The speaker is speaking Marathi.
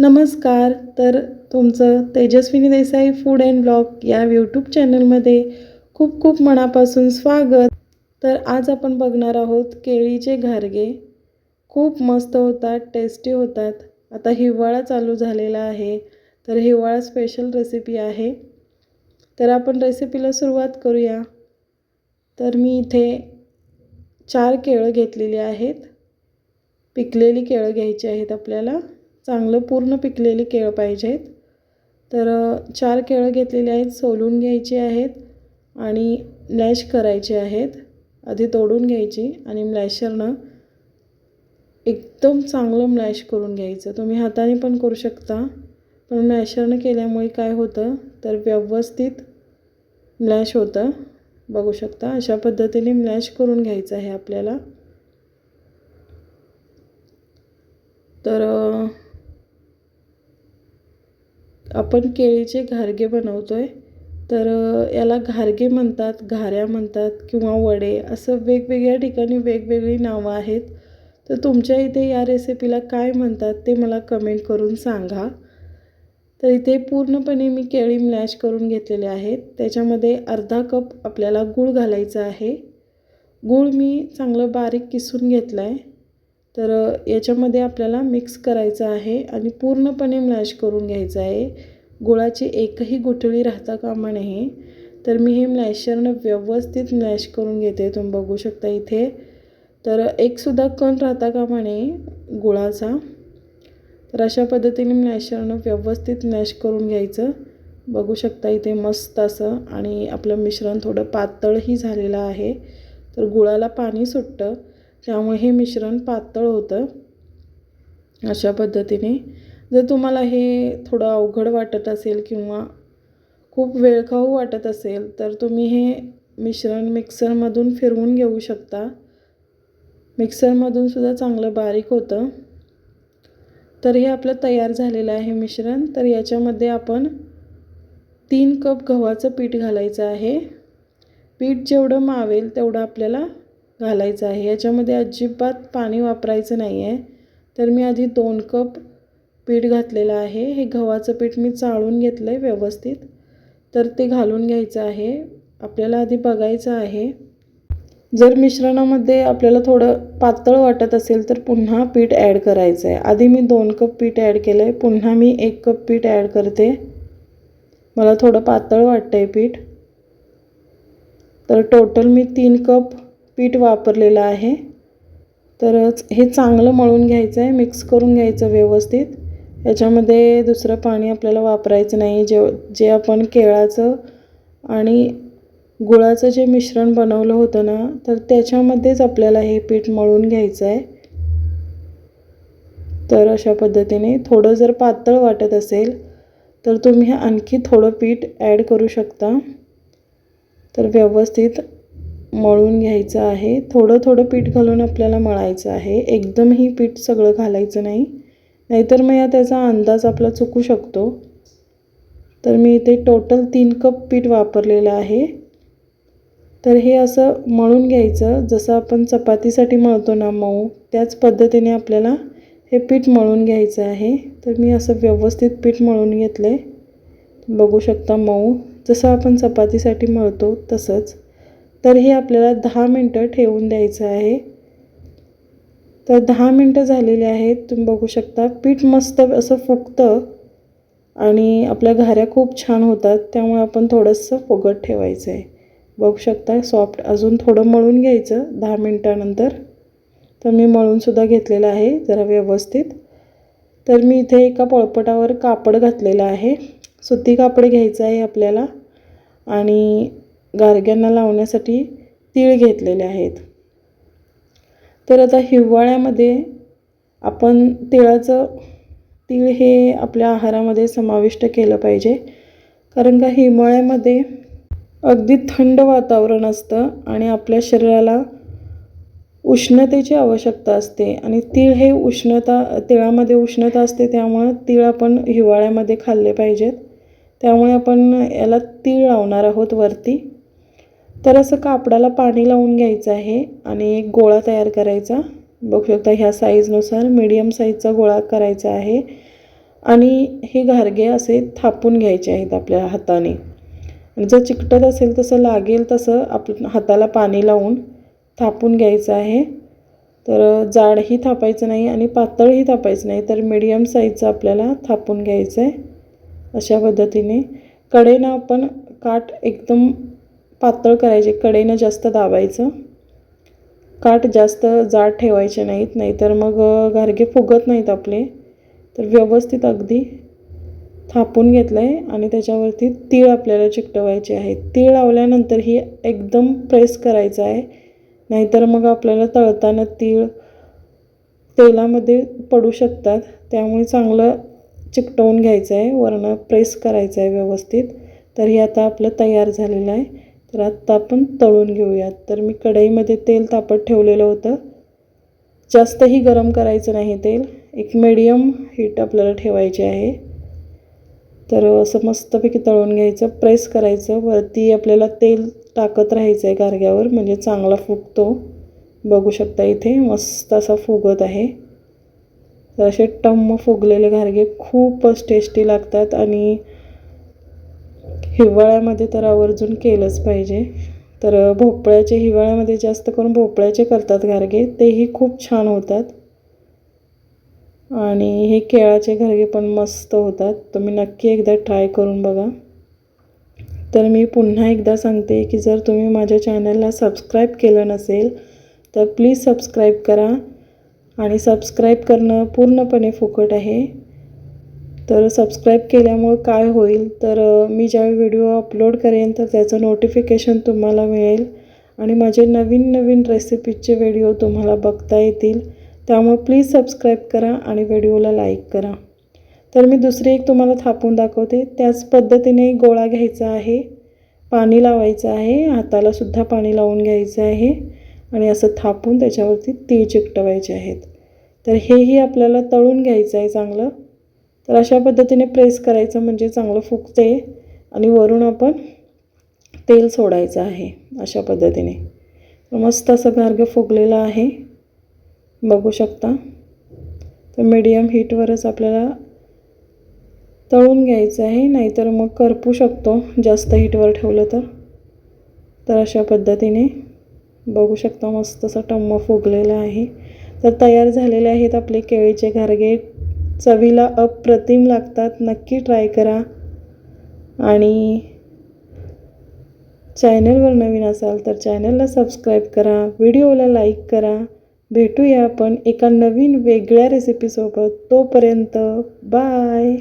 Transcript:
नमस्कार तर तुमचं Tejaswini Desai food and blog या यूट्यूब चॅनलमध्ये खूप खूप मनापासून स्वागत. तर आज आपण बघणार आहोत केळीचे घारगे. खूप मस्त होतात टेस्टी होतात. आता हिवाळा चालू झालेला आहे तर हिवाळा स्पेशल रेसिपी आहे. तर आपण रेसिपीला सुरुवात करूया. तर मी इथे चार केळं घेतलेली आहेत. पिकलेली केळं घ्यायची आहेत आपल्याला. चांगलं पूर्ण पिकलेली केळं पाहिजेत. तर चार केळं घेतलेली आहेत सोलून घ्यायची आहेत आणि मॅश करायची आहेत. आधी तोडून घ्यायची आणि मॅशरनं एकदम चांगलं मॅश करून घ्यायचं. तुम्ही हाताने पण करू शकता पण मॅशरनं केल्यामुळे काय होतं? तर व्यवस्थित मॅश होतं. बघू शकता अशा पद्धतीने मॅश करून घ्यायचं आहे आपल्याला. तर आपण केळीचे घारगे बनवतो आहे तर याला घारगे म्हणतात घाऱ्या म्हणतात किंवा वडे असं वेगवेगळ्या ठिकाणी वेगवेगळी नावं आहेत. तर तुमच्या इथे या रेसिपीला काय म्हणतात ते मला कमेंट करून सांगा. तर इथे पूर्णपणे मी केळी मॅश करून घेतलेले आहेत. त्याच्यामध्ये अर्धा कप आपल्याला गूळ घालायचा आहे. गूळ मी चांगलं बारीक किसून घेतला आहे तर याच्यामध्ये आपल्याला मिक्स करायचं आहे आणि पूर्णपणे मॅश करून घ्यायचं आहे. गुळाची एकही गुठळी राहता कामा नये. तर मी हे मॅशरनं व्यवस्थित मॅश करून घेते. तुम्ही बघू शकता इथे. तर एकसुद्धा कण राहता कामा नये गुळाचा. तर अशा पद्धतीने मॅशरनं व्यवस्थित मॅश करून घ्यायचं. बघू शकता इथे मस्त असं आणि आपलं मिश्रण थोडं पातळही झालेलं आहे. तर गुळाला पाणी सुटतं. त्यामुळे हे मिश्रण पातळ होतं. अशा पद्धतीने. जर तुम्हाला हे थोडं अवघड वाटत असेल किंवा खूप वेळखाऊ वाटत असेल तर तुम्ही हे मिश्रण मिक्सरमधून फिरवून घेऊ शकता. मिक्सरमधून सुद्धा चांगलं बारीक होतं. तर हे आपलं तयार झालेलं आहे मिश्रण. तर याच्यामध्ये आपण तीन कप गव्हाचं पीठ घालायचं आहे. पीठ जेवढं मावेल तेवढं आपल्याला घालायचं आहे. याच्यामध्ये अजिबात पाणी वापरायचं नाही आहे तर मी आधी दोन कप पीठ घातलेलं आहे. हे गव्हाचं पीठ मी चाळून घेतलं आहे व्यवस्थित. तर ते घालून घ्यायचं आहे. आपल्याला आधी बघायचं आहे. जर मिश्रणामध्ये आपल्याला थोडं पातळ वाटत असेल तर पुन्हा पीठ ॲड करायचं आहे आधी मी दोन कप पीठ ॲड केलं आहे पुन्हा मी एक कप पीठ ॲड करते. मला थोडं पातळ वाटतं आहे पीठ. तर टोटल मी तीन कप पीठ वापरलेलं आहे. तर हे चांगलं मळून घ्यायचं आहे मिक्स करून घ्यायचं व्यवस्थित. याच्यामध्ये दुसरं पाणी आपल्याला वापरायचं नाही. जे जे आपण केळाचं आणि गुळाचं जे मिश्रण बनवलं होतं ना तर त्याच्यामध्येच आपल्याला हे पीठ मळून घ्यायचं आहे तर अशा पद्धतीने थोडं जर पातळ वाटत असेल तर तुम्ही आणखी थोडं पीठ ॲड करू शकता. तर व्यवस्थित मळून घ्यायचं आहे. थोडं थोडं पीठ घालून आपल्याला मळायचं आहे. एकदमही पीठ सगळं घालायचं नाही. नाहीतर मग या त्याचा अंदाज आपला चुकू शकतो. तर मी इथे टोटल तीन कप पीठ वापरलेलं आहे. तर हे असं मळून घ्यायचं. जसं आपण चपातीसाठी मळतो ना मऊ त्याच पद्धतीने आपल्याला हे पीठ मळून घ्यायचं आहे. तर मी असं व्यवस्थित पीठ मळून घेतलं आहे बघू शकता मऊ. जसं आपण चपातीसाठी मळतो तसंच. तर हे आपल्याला दहा मिनटं ठेवून द्यायचं आहे. तर दहा मिनटं झालेली आहेत. तुम्ही बघू शकता पीठ मस्त असं फुगतं आणि आपल्या घाऱ्या खूप छान होतात. त्यामुळे आपण थोडंसं फुगत ठेवायचं आहे बघू शकता सॉफ्ट अजून थोडं मळून घ्यायचं दहा मिनटानंतर. तर मी मळूनसुद्धा घेतलेलं आहे जरा व्यवस्थित. तर मी इथे एका पळपटावर कापड घातलेलं आहे. सुती कापड घ्यायचं आहे आपल्याला. आणि गारग्यांना लावण्यासाठी तीळ घेतलेले आहेत. तर आता हिवाळ्यामध्ये आपण तिळाचं तीळ हे आपल्या आहारामध्ये समाविष्ट केलं पाहिजे. कारण का हिवाळ्यामध्ये अगदी थंड वातावरण असतं आणि आपल्या शरीराला उष्णतेची आवश्यकता असते. आणि तीळ हे उष्णता तिळामध्ये उष्णता असते त्यामुळं तीळ आपण हिवाळ्यामध्ये खाल्ले पाहिजेत. त्यामुळे आपण याला तीळ लावणार आहोत वरती. तर असं कापडाला पाणी लावून घ्यायचं आहे आणि एक गोळा तयार करायचा. बघू शकता ह्या साईजनुसार मीडियम साईजचा गोळा करायचा आहे. आणि हे घारगे असे थापून घ्यायचे आहेत आपल्या हाताने. जर चिकटत असेल तसं लागेल तसं आप हाताला पाणी लावून थापून घ्यायचं आहे. तर जाडही थापायचं नाही आणि पातळही थापायचं नाही तर मीडियम साईजचं आपल्याला थापून घ्यायचं आहे अशा पद्धतीने. कडेनं आपण काठ एकदम पातळ करायचे कडेनं जास्त दाबायचं. काठ जास्त जाड ठेवायचे नाहीत नाहीतर मग गारगे फुगत नाहीत आपले. तर व्यवस्थित अगदी थापून घेतलं आहे आणि त्याच्यावरती तीळ आपल्याला चिकटवायचे आहे. तीळ लावल्यानंतर ही एकदम प्रेस करायचं आहे. नाहीतर मग आपल्याला तळताना तीळ तेलामध्ये पडू शकतात. त्यामुळे चांगलं चिकटवून घ्यायचं आहे वरनं प्रेस करायचं आहे व्यवस्थित. तर हे आता आपलं तयार झालेलं आहे. तर आत्ता आपण तळून घेऊयात. तर मी कढईमध्ये तेल तापत ठेवलेलं होतं. जास्तही गरम करायचं नाही तेल. एक मीडियम हीट आपल्याला ठेवायची आहे. तर असं मस्तपैकी तळून घ्यायचं प्रेस करायचं. वरती आपल्याला तेल टाकत राहायचं आहे गारग्यावर म्हणजे चांगला फुगतो. बघू शकता इथे मस्त असा फुगत आहे. तर असे टम्म फुगलेले घारगे खूपच टेस्टी लागतात आणि हिवाळ्यामध्ये तर आवर्जून केलंच पाहिजे. तर भोपळ्याचे हिवाळ्यामध्ये जास्त करून भोपळ्याचे करतात घारगे. तेही खूप छान होतात. आणि हे केळाचे घरगे पण मस्त होतात. तुम्ही नक्की एकदा ट्राय करून बघा. तर मी पुन्हा एकदा सांगते की जर तुम्ही माझ्या चॅनलला सबस्क्राईब केलं नसेल तर प्लीज सबस्क्राईब करा. आणि सबस्क्राईब करणं पूर्णपणे फुकट आहे. तर सबस्क्राईब केल्यामुळं काय होईल? तर मी ज्यावेळी व्हिडिओ अपलोड करेन तर त्याचं नोटिफिकेशन तुम्हाला मिळेल. आणि माझे नवीन नवीन रेसिपीजचे व्हिडिओ तुम्हाला बघता येतील. त्यामुळे प्लीज सबस्क्राईब करा आणि व्हिडिओला लाईक करा. तर मी दुसरी एक तुम्हाला थापून दाखवते. त्याच पद्धतीने गोळा घ्यायचा आहे. पाणी लावायचं आहे. हातालासुद्धा पाणी लावून घ्यायचं आहे. आणि असं थापून त्याच्यावरती तीळ चिकटवायचे आहेत. तर हेही आपल्याला तळून घ्यायचं आहे चांगलं. तर अशा पद्धतीने प्रेस करायचं म्हणजे चांगलं फुगते आणि वरून आपण तेल सोडायचं आहे अशा पद्धतीने. मस्त असं गार्ग फुगलेलं आहे. बघू शकता. तर मीडियम हीटवरच आपल्याला तळून घ्यायचं आहे नाहीतर मग करपू शकतो जास्त हीटवर ठेवलं तर. तर अशा पद्धतीने बघू शकता मस्त असं टम्म फुगलेलं आहे. तर तयार झालेले आहेत आपले केळीचे घारगे. चवीला अप्रतिम लागतात. नक्की ट्राय करा. आणि चॅनलवर नवीन असाल तर चॅनलला सबस्क्राईब करा. व्हिडिओला लाईक करा. भेटूया आपण एका नवीन वेगळ्या रेसिपीसोबत तोपर्यंत बाय